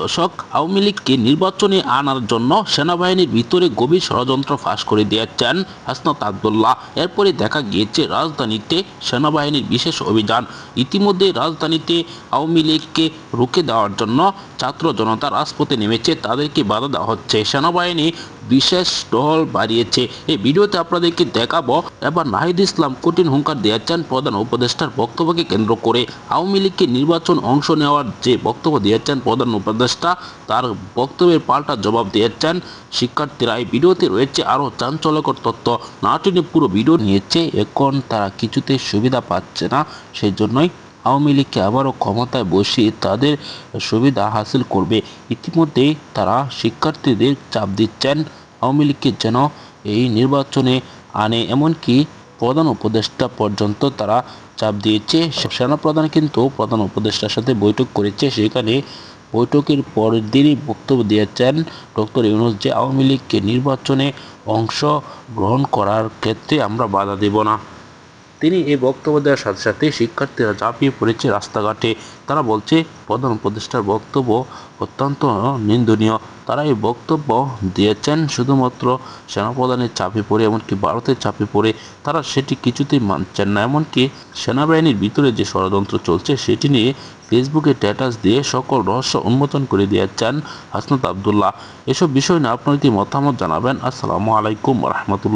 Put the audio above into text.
দর্শক, আওয়ামী লীগকে নির্বাচনে আনার জন্য সেনাবাহিনীর ভিতরে গভীর ষড়যন্ত্র ফাঁস করে দিয়েছেন হাসনাত আবদুল্লাহ। এরপরে দেখা গিয়েছে রাজধানীতে সেনাবাহিনীর বিশেষ অভিযান। ইতিমধ্যে রাজধানীতে আওয়ামী লীগকে রুখে দেওয়ার জন্য ছাত্র জনতা রাজপথে নেমেছে, তাদেরকে বাধা দেওয়া হচ্ছে। সেনাবাহিনী বিশেষ টহল বাড়িয়েছে। এই ভিডিওতে আপনাদেরকে দেখাবো, এবার নাহিদ ইসলাম কঠিন হুঙ্কার দিয়েছেন প্রধান উপদেষ্টার বক্তব্যকে কেন্দ্র করে। আওয়ামী লীগকে নির্বাচন অংশ নেওয়ার যে বক্তব্য দিয়েছেন প্রধান উপদেষ্টা তার বক্তব্যের পাল্টা জবাব দিয়েছেন। শিক্ষার্থীরা এই ভিডিওতে রয়েছে আরও চাঞ্চল্যকর তথ্য। না টেনে পুরো ভিডিও নিয়েছে, এখন তারা কিছুতে সুবিধা পাচ্ছে না সেই জন্যই আওয়ামী লীগকে আবারও ক্ষমতায় বসিয়ে তাদের সুবিধা হাসিল করবে। ইতিমধ্যেই তারা শিক্ষার্থীদের চাপ দিচ্ছেন। আওয়ামী লীগকে যেন এই নির্বাচনে আনে, এমনকি প্রধান উপদেষ্টা পর্যন্ত তারা চাপ দিয়েছে। সেনাপ্রধান কিন্তু প্রধান উপদেষ্টার সাথে বৈঠক করেছে, সেখানে বৈঠকের পরের দিনই বক্তব্য দিয়েছেন ডক্টর ইউনুস যে আওয়ামী লীগকে নির্বাচনে অংশ গ্রহণ করার ক্ষেত্রে আমরা বাধা দেব না। তিনি এই বক্তব্য দেওয়ার সাথে সাথে শিক্ষার্থীরা ঝাঁপিয়ে পড়েছে রাস্তাঘাটে। তারা বলছে, প্রধান উপদেষ্টার বক্তব্য অত্যন্ত নিন্দনীয়। তারা এই বক্তব্য দিয়েছেন শুধুমাত্র সেনাপ্রধানের চাপে পড়ে, এমনকি ভারতের চাপে পড়ে। তারা সেটি কিছুতেই মানছেন না। এমনকি সেনাবাহিনীর ভিতরে যে ষড়যন্ত্র চলছে, সেটি নিয়ে ফেসবুকে স্ট্যাটাস দিয়ে সকল রহস্য উন্মোচন করে দিয়েছেন হাসনাত আবদুল্লাহ। এসব বিষয় নিয়ে আপনার মতামত জানাবেন? আসসালামু আলাইকুম রহমতুল্লাহ।